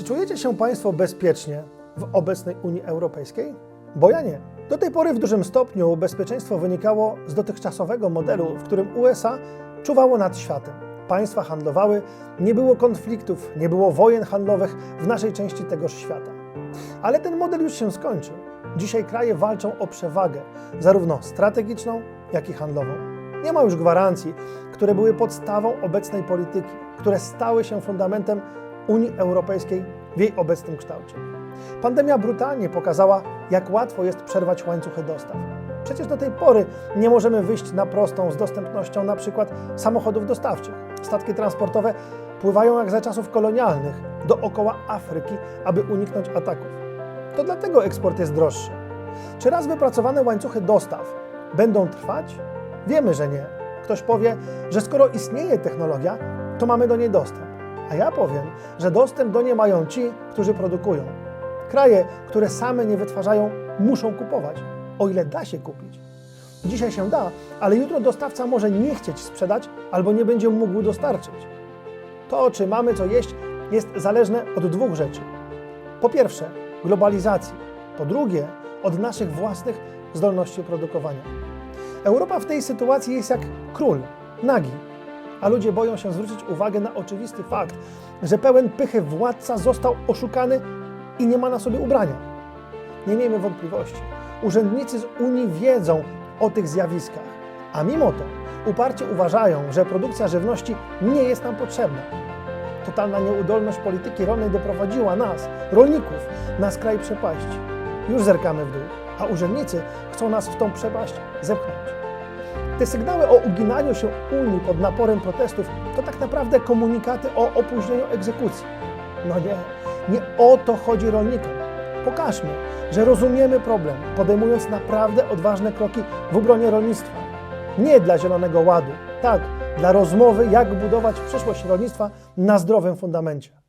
Czy czujecie się Państwo bezpiecznie w obecnej Unii Europejskiej? Bo ja nie. Do tej pory w dużym stopniu bezpieczeństwo wynikało z dotychczasowego modelu, w którym USA czuwało nad światem. Państwa handlowały, nie było konfliktów, nie było wojen handlowych w naszej części tegoż świata. Ale ten model już się skończył. Dzisiaj kraje walczą o przewagę, zarówno strategiczną, jak i handlową. Nie ma już gwarancji, które były podstawą obecnej polityki, które stały się fundamentem Unii Europejskiej w jej obecnym kształcie. Pandemia brutalnie pokazała, jak łatwo jest przerwać łańcuchy dostaw. Przecież do tej pory nie możemy wyjść na prostą z dostępnością na przykład samochodów dostawczych. Statki transportowe pływają jak za czasów kolonialnych dookoła Afryki, aby uniknąć ataków. To dlatego eksport jest droższy. Czy raz wypracowane łańcuchy dostaw będą trwać? Wiemy, że nie. Ktoś powie, że skoro istnieje technologia, to mamy do niej dostęp. A ja powiem, że dostęp do niej mają ci, którzy produkują. Kraje, które same nie wytwarzają, muszą kupować, o ile da się kupić. Dzisiaj się da, ale jutro dostawca może nie chcieć sprzedać albo nie będzie mógł dostarczyć. To, czy mamy co jeść, jest zależne od dwóch rzeczy. Po pierwsze, globalizacji. Po drugie, od naszych własnych zdolności produkowania. Europa w tej sytuacji jest jak król, nagi, a ludzie boją się zwrócić uwagę na oczywisty fakt, że pełen pychy władca został oszukany i nie ma na sobie ubrania. Nie miejmy wątpliwości. Urzędnicy z Unii wiedzą o tych zjawiskach, a mimo to uparcie uważają, że produkcja żywności nie jest nam potrzebna. Totalna nieudolność polityki rolnej doprowadziła nas, rolników, na skraj przepaści. Już zerkamy w dół, a urzędnicy chcą nas w tą przepaść zepchnąć. Te sygnały o uginaniu się Unii pod naporem protestów to tak naprawdę komunikaty o opóźnieniu egzekucji. No nie, nie o to chodzi rolnikom. Pokażmy, że rozumiemy problem, podejmując naprawdę odważne kroki w obronie rolnictwa. Nie dla Zielonego Ładu, tak, dla rozmowy, jak budować przyszłość rolnictwa na zdrowym fundamencie.